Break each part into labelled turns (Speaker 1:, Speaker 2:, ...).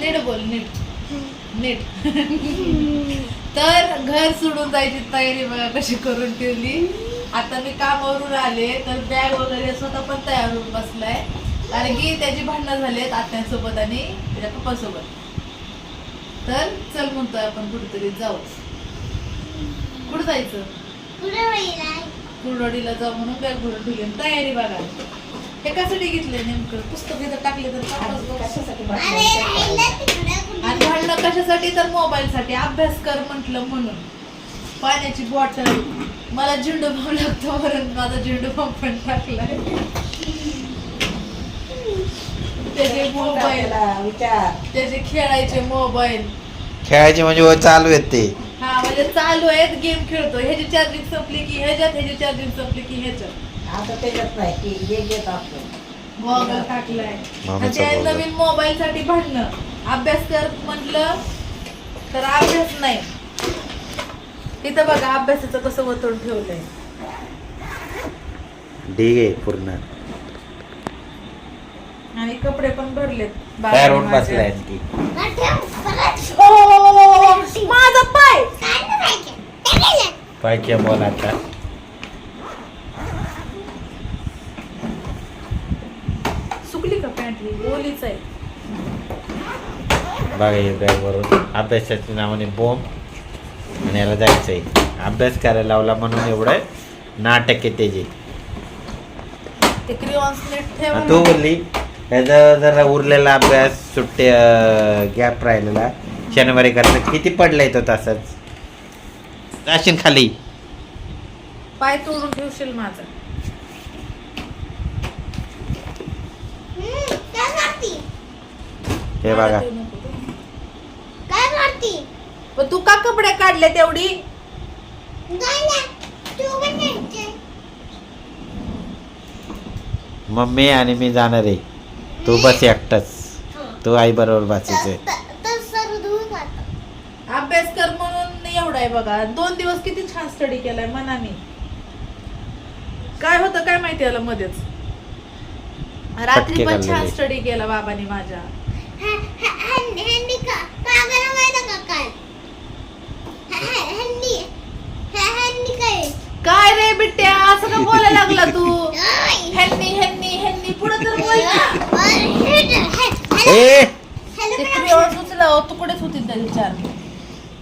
Speaker 1: नीट बोल नीट. नीट. तर घर सोडून जायची तयारी बघा कशी करून ठेवली. आता मी कामावरून आले तर बॅग वगैरे स्वतः पण तयार होऊन बसलाय. कारण की त्याची भांडणं झालीत आत्यांसोबत आणि त्याच्या पप्पासोबत. तर चल म्हणतोय आपण कुठेतरी जाऊ. कुठं जायचं? कुरडीला जाऊ म्हणून बॅग भरून ठेवली. तयारी बघा. हे कशासाठी घेतलंय नेमकं? पुस्तक इथं टाकले तर आणि भांडणं कशासाठी? तर मोबाईल साठी अभ्यास कर म्हंटल म्हणून. पाण्याची बॉटल. मला झेंडू बाम लागतो म्हणून माझा झेंडू बाम पण टाकलाय. त्याचे मोबाईल. त्याचे खेळायचे मोबाईल.
Speaker 2: खेळायचे म्हणजे व चालू आहेत ते.
Speaker 1: हा म्हणजे चालू आहेत गेम खेळतो. ह्याची चार्जिंग संपली की ह्याच्यात ह्याची चार्जिंग संपली की ह्याच्यात.
Speaker 3: आता त्याच्यात नाही की घेत असतो
Speaker 1: गॉगल टाकलाय. आणि. नवीन मोबाईल साठी भांडणं. अभ्यास कर म्हटलं तर अभ्यास नाही. इथं बघा अभ्यासाचं कसं वतून ठेवलंय.
Speaker 2: ढीग आहे पूर्ण.
Speaker 1: आणि कपडे पण भरलेत.
Speaker 2: तयार होऊन
Speaker 1: बाबांनी
Speaker 2: बसलाय
Speaker 1: माझ्या.
Speaker 2: आणखी
Speaker 1: ओ, माझा पाय
Speaker 2: पायच्या बॉल आता.
Speaker 1: सुकली का पॅन्ट ओलीच आहे.
Speaker 2: बघा हे बॅग वरून. अभ्यासाच्या नावाने बोंब आणि याला जायचंय अभ्यास करायला लावला म्हणून एवढं नाटक आहे त्याचे.
Speaker 1: तू
Speaker 2: बोलली त्याचा जरा उरलेला अभ्यास सुट्टे गॅप राहिलेला. शनिवारी करता किती पडलाय तो तासच? जाशील खाली.
Speaker 1: पाय तोडून ठेवशील माझा.
Speaker 2: हे बघा.
Speaker 1: मला देऊ नको तू. पण तू का कपडे काढले तेवढी
Speaker 2: मम्मी आणि मी जाणार आहे. तू बस एकटाच. तू आई बरोबर बसायचंय
Speaker 1: अभ्यास कर आहे बघा. दोन दिवस किती छान स्टडी केलाय मनाने काय होतं काय माहिती याला मध्येच? रात्री पण छान. स्टडी केला बाबांनी माझ्या. काय रे बिट्ट्या असं का बोलायला लागला तू? ह्यांनी ह्यांनी ह्यांनी पुढे तर बोल ना. तुकडेच होतील त्याचे चार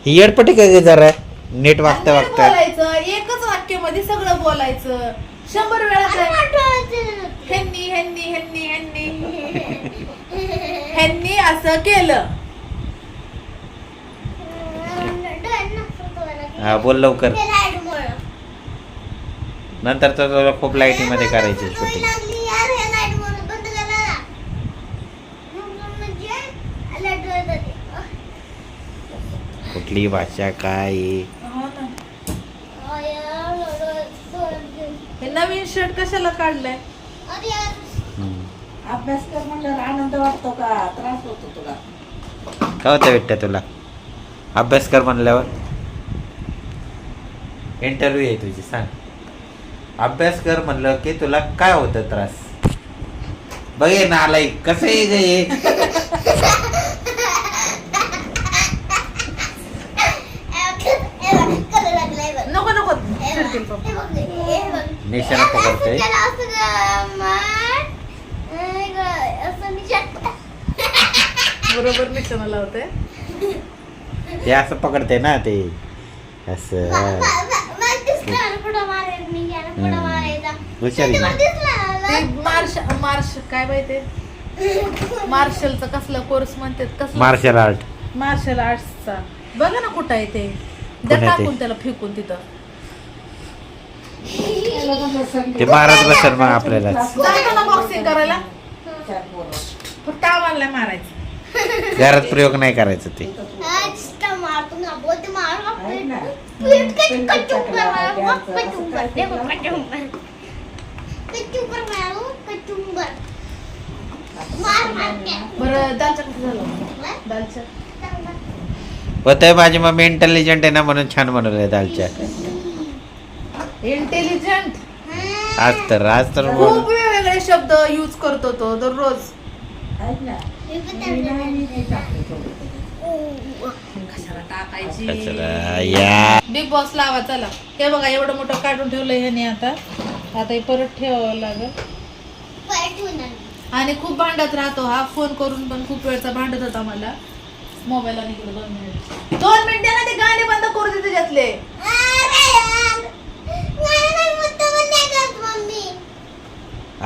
Speaker 2: ही येडपटी काय जरा? नीट वागता
Speaker 1: आणि नीट
Speaker 2: वागता.
Speaker 1: बोलायचं एकच वाक्यामध्ये सगळं बोलायचं. शंभर वेळा काय- ह्यांनी ह्यांनी ह्यांनी ह्यांनी. ह्यांनी असं केलं.
Speaker 2: हा बोल लवकर. नंतर तर तुला खूप लाईटीमध्ये करायची शूटिंग कुठली भाषा काय? आहे?
Speaker 1: हो ना. हे नवीन शर्ट कशाला काढलंय.
Speaker 3: अभ्यास कर म्हणल्यावर आनंद वाटतो का? त्रास होतो तुला.
Speaker 2: काय होतं भेटतं तुला? अभ्यास कर म्हणल्यावर. इंटरव्ह्यू आहे तुझी सांग. अभ्यास कर म्हणलं की तुला काय होतं त्रास? बघे ना आलाय कसं आहे ग हे
Speaker 1: नको नको चिडतील पप्पा.
Speaker 2: निशाणा पकडतोय.
Speaker 1: बरोबर निशाणा लावते
Speaker 2: ते असं पकडते ना ते. असं. हा. हुशारी. ना
Speaker 1: ते मार्श मार्श काय माहिती मार्शलचा कसला कोर्स म्हणतात कसला?
Speaker 2: मार्शल आर्ट
Speaker 1: मार्शल आर्ट्सचा बघा ना कुठं आहे ते. द्या? टाकून त्याला फेकून तिथं.
Speaker 2: ते मारत बसल मग आपल्याला
Speaker 1: जातो ना बॉक्सिंग करायला.
Speaker 3: चार पोरं.
Speaker 1: फक्त आम्हाला मारायचं.
Speaker 2: घरात प्रयोग नाही करायचं ते.
Speaker 1: बरं दालचा कसं झालं? दालचा.
Speaker 2: होतंय माझी मम्मी इंटेलिजंट आहे ना म्हणून छान बनवलंय दालच्या
Speaker 1: इंटेलिजंट
Speaker 2: आज तर आज तर
Speaker 1: खूप वेगवेगळे शब्द यूज करतो तो दररोज.
Speaker 2: कचरा या.
Speaker 1: बिग बॉस लावा चला. हे बघा एवढं मोठं काढून ठेवलंय ह्याने आता. आता हे परत ठेवावं लागेल. आणि. खूप भांडत राहतो हा. फोन करून पण खूप वेळचा भांडत होता मला. मोबाईल आणि इकडे दोन मिनिट दोन मिनिट ना ते गाणे बंद करू दे त्याच्यातले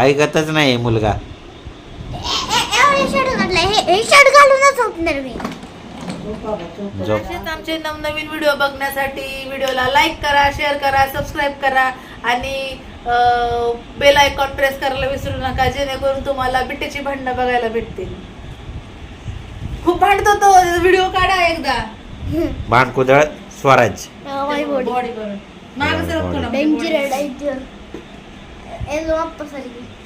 Speaker 2: ऐकतच नाही मुलगा.
Speaker 4: शर्ट घालूनच झोपणार मी.
Speaker 3: झोप.
Speaker 1: असेच आमचे नवनवीन व्हिडिओ बघण्यासाठी व्हिडिओला लाईक करा शेअर करा सबस्क्राईब करा आणि बेल आयकॉन प्रेस करायला विसरू नका जेणेकरून तुम्हाला बिट्टेची भांडणं बघायला भेटतील. खूप भांडतो तो. व्हिडिओ काढा एकदा.
Speaker 2: भांडकुदळ स्वराज
Speaker 4: बॉडी
Speaker 1: बॉडी करून. माग सरक थोडा
Speaker 4: डेंजर डेंजर ए लो वापस आली